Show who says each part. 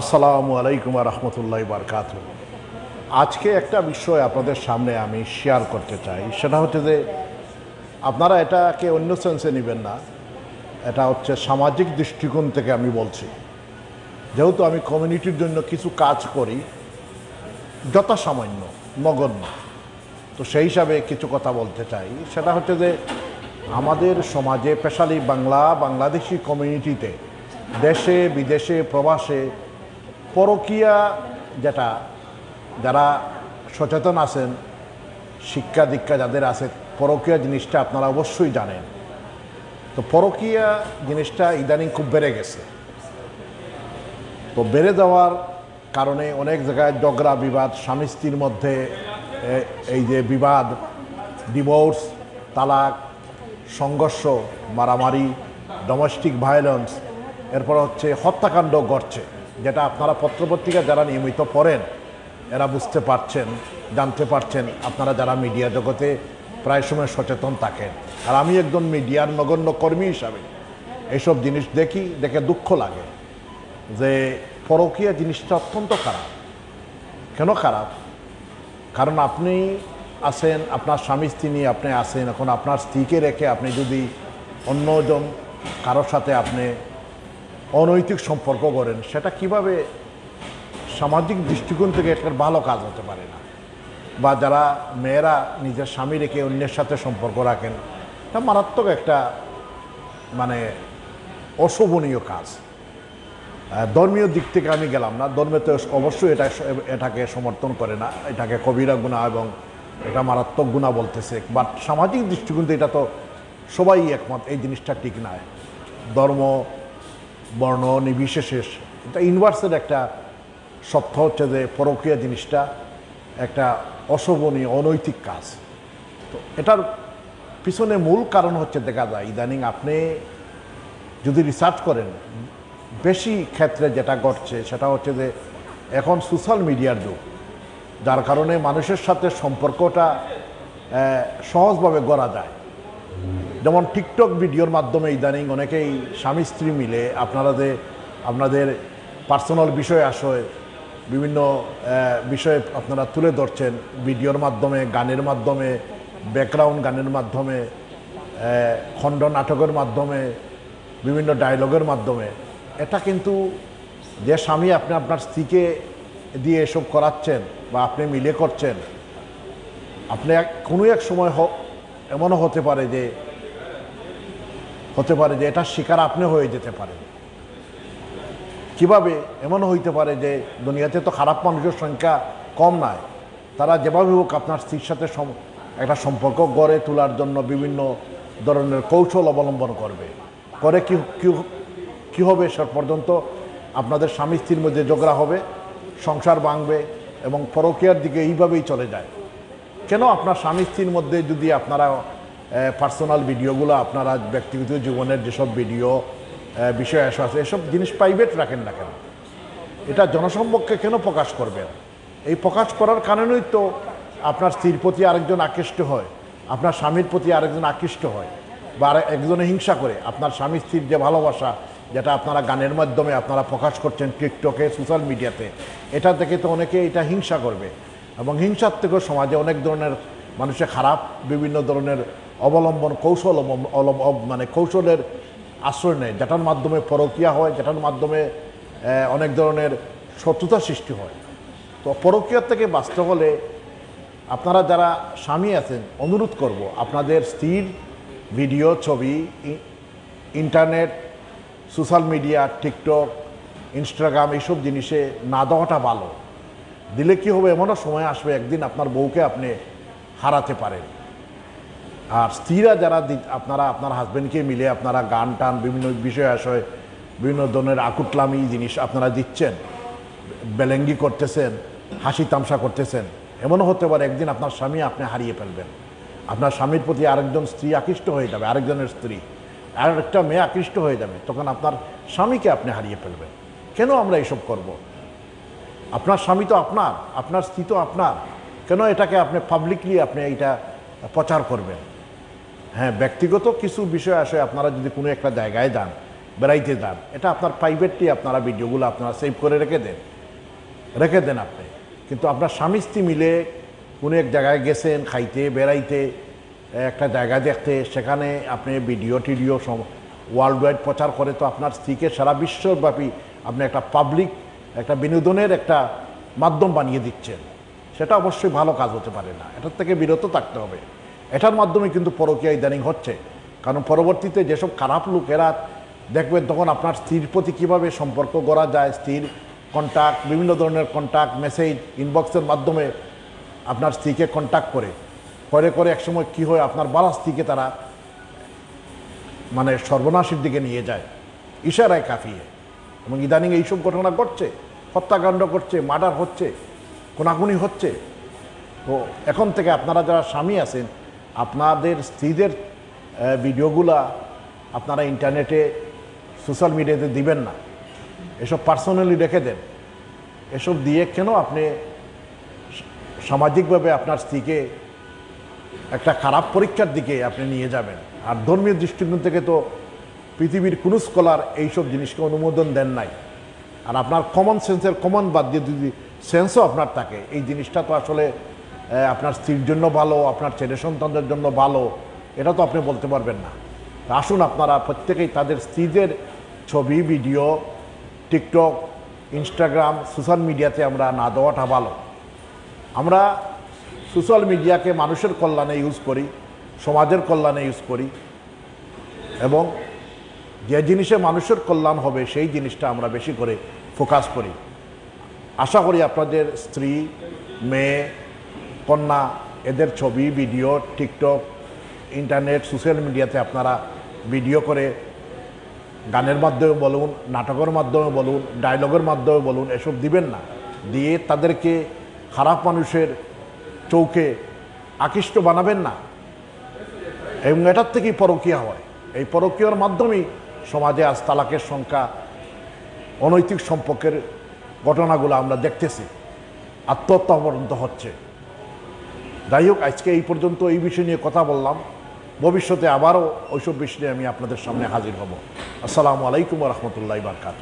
Speaker 1: আসসালামু আলাইকুম রহমতুল্লাহ বারকাত আজকে একটা বিষয় আপনাদের সামনে আমি শেয়ার করতে চাই। সেটা হচ্ছে যে আপনারা এটাকে অন্য সেন্সে নেবেন না। এটা হচ্ছে সামাজিক দৃষ্টিকোণ থেকে আমি বলছি। যেহেতু আমি কমিউনিটির জন্য কিছু কাজ করি, যথাসামান্য, নগণ্য। তো সেই হিসাবে কিছু কথা বলতে চাই। সেটা হচ্ছে যে আমাদের সমাজে স্পেশালি বাংলা, বাংলাদেশি কমিউনিটিতে দেশে, বিদেশে, প্রবাসে পরকীয়া যেটা, যারা সচেতন আছেন, শিক্ষা দীক্ষা যাদের আছে, পরকীয়া জিনিসটা আপনারা অবশ্যই জানেন। তো পরকীয়া জিনিসটা ইদানিং খুব বেড়ে গেছে। তো বেড়ে যাওয়ার কারণে অনেক জায়গায় ঝগড়া, বিবাদ, স্বামী স্ত্রীর মধ্যে এই যে বিবাদ ডিভোর্স তালাক, সংঘর্ষ, মারামারি ডোমেস্টিক ভায়োলেন্স এরপর হচ্ছে হত্যাকাণ্ড ঘটছে। যেটা আপনারা পত্রপত্রিকা যারা নিয়মিত পড়েন, এরা বুঝতে পারছেন, জানতে পারছেন, আপনারা যারা মিডিয়া জগতে প্রায় সময় সচেতন থাকেন। আর আমি একজন মিডিয়ার নগণ্য কর্মী হিসাবে এইসব জিনিস দেখি, দেখে দুঃখ লাগে যে পরকীয়া জিনিসটা অত্যন্ত খারাপ। কেন খারাপ? কারণ আপনি আছেন, আপনার স্বামী স্ত্রী নিয়ে আপনি আছেন, এখন আপনার স্ত্রীকে রেখে আপনি যদি অন্যজন কারোর সাথে আপনি অনৈতিক সম্পর্ক করেন, সেটা কীভাবে সামাজিক দৃষ্টিকোণ থেকে একটা ভালো কাজ হতে পারে না? বা যারা মেয়েরা নিজের স্বামী রেখে অন্যের সাথে সম্পর্ক রাখেন, তা মারাত্মক একটা মানে অশোভনীয় কাজ। ধর্মীয় দিক থেকে আমি গেলাম না, ধর্মে তো অবশ্যই এটা এটাকে সমর্থন করে না, এটাকে কবিরা গুণা এবং এটা মারাত্মক গুণা বলতেছে বাট সামাজিক দৃষ্টিকোণ এটা তো সবাই একমত, এই জিনিসটা ঠিক নয়। ধর্ম বর্ণ নির্বিশেষে এটা ইউনিভার্সের একটা সত্য হচ্ছে যে পরকীয়া জিনিসটা একটা অশোভনীয়, অনৈতিক কাজ। তো এটার পিছনে মূল কারণ হচ্ছে, দেখা যায়, ইদানিং আপনি যদি রিসার্চ করেন, বেশি ক্ষেত্রে যেটা ঘটছে সেটা হচ্ছে যে এখন সোশ্যাল মিডিয়ার যুগ, যার কারণে মানুষের সাথে সম্পর্কটা সহজভাবে গড়া যায়। যেমন টিকটক ভিডিওর মাধ্যমে ইদানিং অনেকেই স্বামী স্ত্রী মিলে আপনারা যে আপনাদের পার্সোনাল বিষয় আসয় বিভিন্ন বিষয়ে আপনারা তুলে ধরছেন ভিডিওর মাধ্যমে, গানের মাধ্যমে ব্যাকগ্রাউন্ড গানের মাধ্যমে খণ্ড নাটকের মাধ্যমে, বিভিন্ন ডায়লগের মাধ্যমে। এটা কিন্তু যে স্বামী আপনি আপনার স্ত্রীকে দিয়ে এসব করাচ্ছেন বা আপনি মিলে করছেন, আপনি এক, কোনো এক সময় এমনও হতে পারে যে হতে পারে যে এটা শিকার আপনি হয়ে যেতে পারেন। কীভাবে? এমনও হইতে পারে যে দুনিয়াতে তো খারাপ মানুষের সংখ্যা কম নয় তারা যেভাবে হোক আপনার স্ত্রীর সাথে একটা সম্পর্ক গড়ে তোলার জন্য বিভিন্ন ধরনের কৌশল অবলম্বন করবে। করে কি কি- কি হবে সে পর্যন্ত আপনাদের স্বামী স্ত্রীর মধ্যে ঝগড়া হবে, সংসার ভাঙবে এবং পরকীয়ার দিকে এইভাবেই চলে যায়। কেন আপনার স্বামী স্ত্রীর মধ্যে যদি আপনারা পার্সোনাল ভিডিওগুলো আপনারা ব্যক্তিগত জীবনের যেসব ভিডিও বিষয় এসব আছে এসব জিনিস প্রাইভেট রাখেন না কেন? এটা জনসম্পর্কে কেন প্রকাশ করবেন? এই প্রকাশ করার কারণেই তো আপনার স্ত্রীর প্রতি আরেকজন আকৃষ্ট হয়, আপনার স্বামীর প্রতি আরেকজন আকৃষ্ট হয়, বা একজনে হিংসা করে। আপনার স্বামী স্ত্রীর যে ভালোবাসা, যেটা আপনারা গানের মাধ্যমে আপনারা প্রকাশ করছেন টিকটকে সোশ্যাল মিডিয়াতে এটা দেখে তো অনেকে এটা হিংসা করবে। এবং হিংসার থেকেও সমাজে অনেক ধরনের মানুষের খারাপ, বিভিন্ন ধরনের অবলম্বন, কৌশল মানে কৌশলের আশ্রয় নেয়, যেটার মাধ্যমে পরকীয়া হয়, যেটার মাধ্যমে অনেক ধরনের শত্রুতা সৃষ্টি হয়। তো পরকীয়ার থেকে বাঁচতে হলে আপনারা যারা স্বামী আছেন, অনুরোধ করব আপনাদের স্ত্রীর ভিডিও, ছবি internet, social media, TikTok, Instagram, এইসব জিনিসে না দেওয়াটা ভালো। দিলে কি হবে? এমনও সময় আসবে, একদিন আপনার বউকে আপনি হারাতে পারেন। আর স্ত্রীরা যারা আপনারা, আপনার হাজব্যান্ডকে মিলে আপনারা গান টান বিভিন্ন বিষয় আসয় বিভিন্ন ধরনের আকুটলামি জিনিস আপনারা দিচ্ছেন, বেলেঙ্গি করতেছেন, হাসি তামসা করতেছেন, এমনও হতে পারে একদিন আপনার স্বামী আপনি হারিয়ে ফেলবেন। আপনার স্বামীর প্রতি আরেকজন স্ত্রী আকৃষ্ট হয়ে যাবে, আরেকজনের স্ত্রী আর একটা মেয়ে আকৃষ্ট হয়ে যাবে, তখন আপনার স্বামীকে আপনি হারিয়ে ফেলবেন। কেন আমরা এসব করব। আপনার স্বামী তো আপনার আপনার স্ত্রী তো আপনার, কেন এটাকে আপনি পাবলিকলি আপনি এইটা প্রচার করবেন? হ্যাঁ ব্যক্তিগত কিছু বিষয় আসে, আপনারা যদি কোনো একটা জায়গায় যান, বেড়াইতে যান, এটা আপনার প্রাইভেটলি আপনারা ভিডিওগুলো আপনারা সেভ করে রেখে দেন রেখে দেন আপনি। কিন্তু আপনার স্বামী স্ত্রী মিলে কোনো এক জায়গায় গেছেন, খাইতে, বেড়াইতে, একটা জায়গা দেখতে, সেখানে আপনি ভিডিও টিডিও ওয়ার্ল্ড ওয়াইড প্রচার করে, তো আপনার স্ত্রীকে সারা বিশ্বব্যাপী আপনি একটা পাবলিক একটা বিনোদনের একটা মাধ্যম বানিয়ে দিচ্ছেন। সেটা অবশ্যই ভালো কাজ হতে পারে না। এটার থেকে বিরত থাকতে হবে। এটার মাধ্যমে কিন্তু পরকীয়া ইদানিং হচ্ছে। কারণ পরবর্তীতে যেসব খারাপ লোকেরা দেখবেন তখন আপনার স্ত্রীর প্রতি কীভাবে সম্পর্ক গড়া যায়, স্ত্রীর কন্ট্যাক্ট বিভিন্ন ধরনের কন্ট্যাক্ট মেসেজ ইনবক্সের মাধ্যমে আপনার স্ত্রীকে কন্ট্যাক্ট করে। করে করে একসময় কী হয়, আপনার বালা স্ত্রীকে তারা মানে সর্বনাশের দিকে নিয়ে যায়। ইশারায় কাফিয়ে এবং ইদানিং এইসব ঘটনা ঘটছে, হত্যাকাণ্ড করছে, মার্ডার হচ্ছে কোনাকুনি হচ্ছে। তো এখন থেকে আপনারা যারা স্বামী আছেন আপনাদের স্ত্রীদের ভিডিওগুলা আপনারা ইন্টারনেটে, সোশ্যাল মিডিয়াতে দিবেন না। এসব পার্সোনালি রেখে দেন। এসব দিয়ে কেন আপনি সামাজিকভাবে আপনার স্ত্রীকে একটা খারাপ পরীক্ষার দিকে আপনি নিয়ে যাবেন? আর ধর্মীয় দৃষ্টিকোণ থেকে তো পৃথিবীর কোনো স্কলার এইসব জিনিসকে অনুমোদন দেন নাই। আর আপনার কমন সেন্সের কমন বাদ দিয়ে যদি সেন্সও আপনার থাকে, এই জিনিসটা তো আসলে আপনার স্ত্রীর জন্য ভালো, আপনার ছেলে সন্তানদের জন্য ভালো, এটা তো আপনি বলতে পারবেন না। আসুন আপনারা প্রত্যেকেই তাদের স্ত্রীদের ছবি, ভিডিও, টিকটক, ইনস্টাগ্রাম, সোশ্যাল মিডিয়াতে আমরা না দেওয়াটা ভালো। আমরা সোশ্যাল মিডিয়াকে মানুষের কল্যাণে ইউজ করি, সমাজের কল্যাণে ইউজ করি, এবং যে জিনিসে মানুষের কল্যাণ হবে, সেই জিনিসটা আমরা বেশি করে ফোকাস করি। আশা করি আপনাদের স্ত্রী, মেয়ে কন্যা এদের ছবি, ভিডিও, টিকটক, ইন্টারনেট, সোশ্যাল মিডিয়াতে আপনারা ভিডিও করে গানের মাধ্যমে বলুন, নাটকের মাধ্যমে বলুন ডায়লগের মাধ্যমে বলুন, এসব দিবেন না। দিয়ে তাদেরকে খারাপ মানুষের চৌকে আকৃষ্ট বানাবেন না। এবং এটার থেকেই পরকীয়া হয়। এই পরকীয়ার মাধ্যমেই সমাজে আজ তালাকের সংখ্যা, অনৈতিক সম্পর্কের ঘটনাগুলো আমরা দেখতেছি। আত্মহত্যা পর্যন্ত হচ্ছে। যাই হোক আজকে এই পর্যন্ত এই বিষয় নিয়ে কথা বললাম। ভবিষ্যতে আবারও ওইসব বিষয় নিয়ে আমি আপনাদের সামনে হাজির হব। আসসালামু আলাইকুম রহমতুল্লাহ বারকাত